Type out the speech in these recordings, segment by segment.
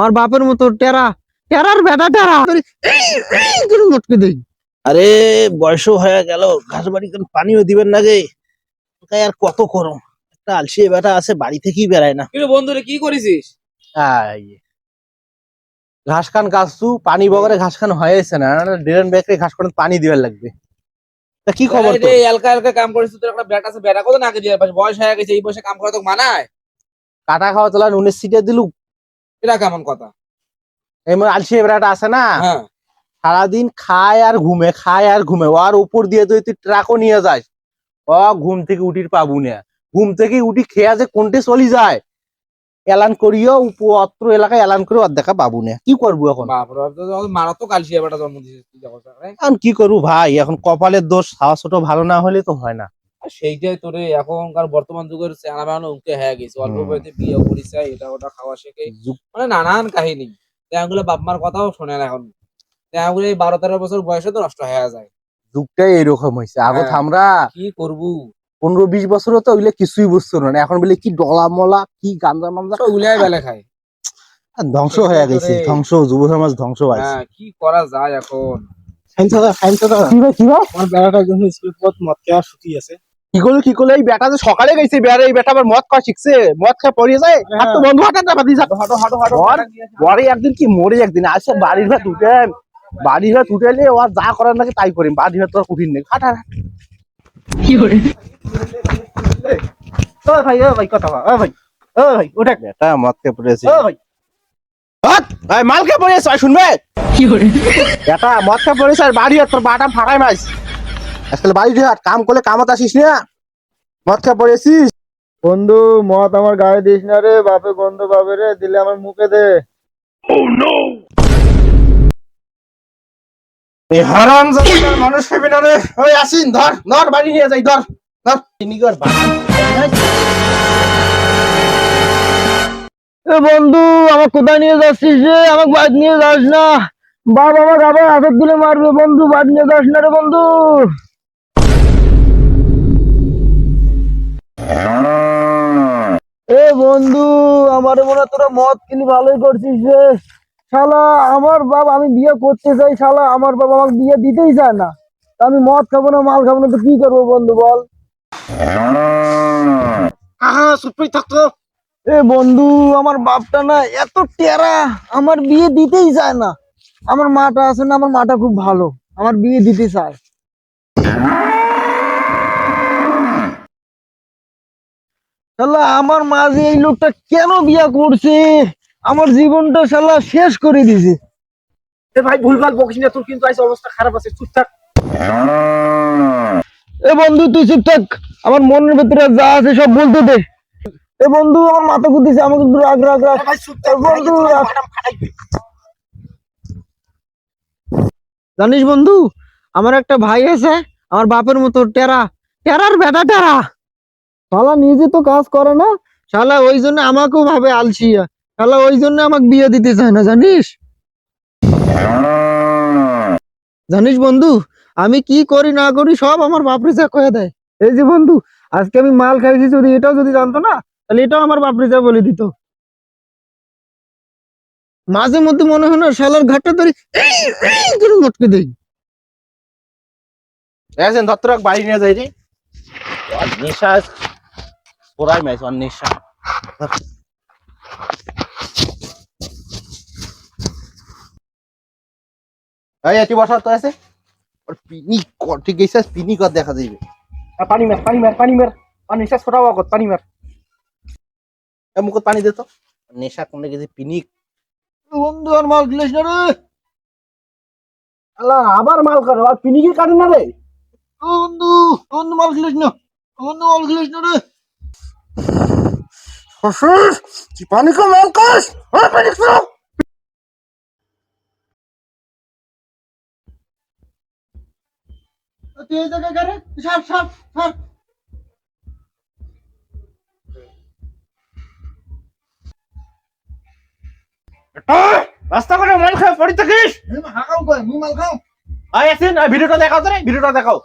আমার বাপের মতো টেরা টেরার বেটা টেরা। করে মটকে দেই। আরে বয়সও হয়ে গেল ঘাস বাড়ি কোন পানিও দিবেন না গে? তাই আর কত করো একটা আলসি বেটা আছে বাড়ি থেকেই বেড়ায় না। বন্ধুরে কি করেছিস? ঘাস খান গাছু পানি বগরে ঘাস খান হয়েছে না। ড্রেন ব্যাগরে ঘাস খান পানি দিবার লাগবে। তা কি খবর তো এলকা এলকা কাম করিস তোর একটা ব্যাট আছে ব্যাটা কত নাকি দিয়ে বয়স হয়ে গেছে এই বয়সে কাম করা তো মানায়। কাটা খাওয়া তোলা নুনের সিটে দিলু এটা কেমন কথা? এমন আলসি বেড়াটা আছে না? হ্যাঁ। সারাদিন খায় আর ঘুমে খায় আর ঘুমে। ওর উপর দিয়ে তুই তুই ট্রাকও নিয়ে যাস। ও ঘুম থেকে উঠির পাবু না। ঘুম থেকে উঠি খেয়া যে কোনটে চলি যায়। এলান করিও অত্র এলাকায় এলান করে ওর দেখা পাবু না। কি করব এখন? মারাত্মক আলসি ব্যাটা জন্ম? এখন কি করব ভাই? এখন কপালের দোষ হাওয়া ছোট ভালো না হলে তো হয় না। সেইটাই তোরে এখনকার বর্তমান যুগের চেনা বানানো উনকে হয়ে গেছে। অল্প বয়সে বিয়ে করিস এটা ওটা খাওয়া শেখে। মানে নানান কাহিনী। তেমনগুলো বাপ মার কথাও শোনে না এখন। তেমনগুলো এই বারো তেরো বছর বয়সে তো নষ্ট হয়ে যায়। যুগটাই এরকম হয়েছে। আগত হ্যাঁ। আমরা কি করব? পনেরো বিশ বছরও তো ওইগুলো কিছুই বুঝতো না। এখন বলে কি ডলা মলা কি গাঞ্জা মাঞ্জা। উলাই বেলা খায়। আর ধ্বংস হয়ে গেছে। ধ্বংস যুব সমাজ ধ্বংস হয়েছে। হ্যাঁ কি করা যায় এখন? কি ভাই কি ভাই? আমার বেড়াটা একজন স্কুল পথ মদ খাওয়া শুকিয়ে আছে। কি করল কি করল? এই বেটা যে সকালে গেছে বেড়ে এই বেটা আবার মদ খাওয়া শিখছে মদ খাওয়া পড়িয়ে যায়। আর তো বন্ধু হাতে না বাদি যাক হাঁটো হাঁটো হাঁটো বর একদিন কি মরে একদিন? আসে বাড়ির ভাত উঠেন বাড়ির ভাত উঠেলে ও যা করার নাকি তাই বাড়ির ভাত তো কঠিন নেই। হাট হাট। ও ভাই ও ভাই কথা ও ভাই ও ভাই ওটা বেটা মদ খেয়ে পড়েছে ও ভাই। মাল খেয়ে পড়েছে আর শুনবে? বেটা মদ খেয়ে পড়েছে আর বাড়ি তোর বাটা ফাঁকাই মাইস আজকাল বাড়ি কাম করলে কামত আসিস না? মদ খেয়ে পড়েছিস? বন্ধু মদ আমার গায়ে দিস না রে বাপে গন্ধ পাবে রে দিলে আমার মুখে দে। এই হারাম মানুষ খাবি না রে। ওই আসিন ধর ধর বাড়ি নিয়ে যাই ধর বন্ধু আমার কোথায় নিয়ে যাচ্ছিস রে? আমাকে বাদ নিয়ে যাস না। বাপ আমার আবার হাতের দিলে মারবে বন্ধু বাদ নিয়ে যাস না রে বন্ধু। এ বন্ধু আমার মনে তোরা মদ কিনে ভালোই করছিস রে। শালা আমার বাপ আমি বিয়ে করতে চাই শালা আমার বাবা আমাকে বিয়ে দিতেই চায় না। আমি মদ খাব না মাল খাব না তো কি করব বন্ধু বল? থাকতো এ বন্ধু আমার বাপটা না এত টেরা আমার বিয়ে দিতেই চায় না। আমার মাটা আছে না আমার মাটা খুব ভালো আমার বিয়ে দিতে চায়। শালা আমার মা যে এই লোকটা কেন বিয়া করছে? আমার জীবনটা শালা শেষ করে দিছে। এ ভাই ভুলভাল বকিস না তোর কিন্তু আইসে অবস্থা খারাপ আছে চুপ থাক। এ বন্ধু তুই চুপ থাক। আমার মনের ভেতরে যা আছে সব বলতে দে। এ বন্ধু আমার মাথা ঘুরতেছে আমাকে একটু রাগ রাগ রাগ। ভাই চুপ এ বন্ধু জানিস বন্ধু আমার একটা ভাই আছে আমার বাপের মতো টেরা। টেরার বেটা টেরা। শালা নিজে তো কাজ করে না? শালা ওই জন্য আমাকেও ভাবে আলসিয়া শালা ওই জন্য আমাকে বিয়ে দিতে চায় না, জানিস? জানিস বন্ধু, আমি কি করি না করি সব আমার বাপরে যা কয়ে দেয়। এই যে বন্ধু, আজকে আমি মাল খাইছি যদি, এটাও যদি জানতো না, তাহলে এটাও আমার বাপরে যা বলে দিত। মাঝে মধ্যে মনে হয় না, শালার ঘাটটা ধরে করে মটকে দেই ধর বাড়ি নিয়ে যাই রে। আর নেশা ওরাই মাইস আর এই এটি বসা তো আছে? ওর পিনি কর ঠিক আছে পিনি কর দেখা যাইবে। আর পানি মার পানি মার পানি মার। আর নেশা ছোটাও আগত পানি মার। এ মুখত পানি দে তো। নেশা কোনে গেছে পিনিক বন্ধু আর মাল খেলিস না রে। আল্লাহ আবার মাল করে আর পিনিকি কাটে না রে। বন্ধু বন্ধু মাল খেলিস না। বন্ধু মাল খেলিস না রে। শ্বশুর পানি কম মাল হ্যাঁ পানি খাও তুই এই জায়গায় গারে সাপ সাপ সাপ রাস্তা করে মাল খাও পড়ি থাকিস। হাঁকাও কয় মুই মাল খাও আয় আসেন ভিডিওটা দেখাও তো রে ভিডিওটা দেখাও।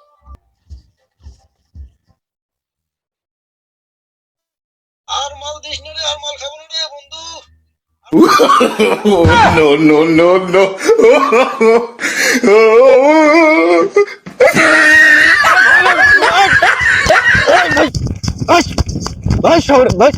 আর মাল দিস না রে আর মাল খাব না রে বন্ধু no, no, no, no. ভাই ভাই ভাই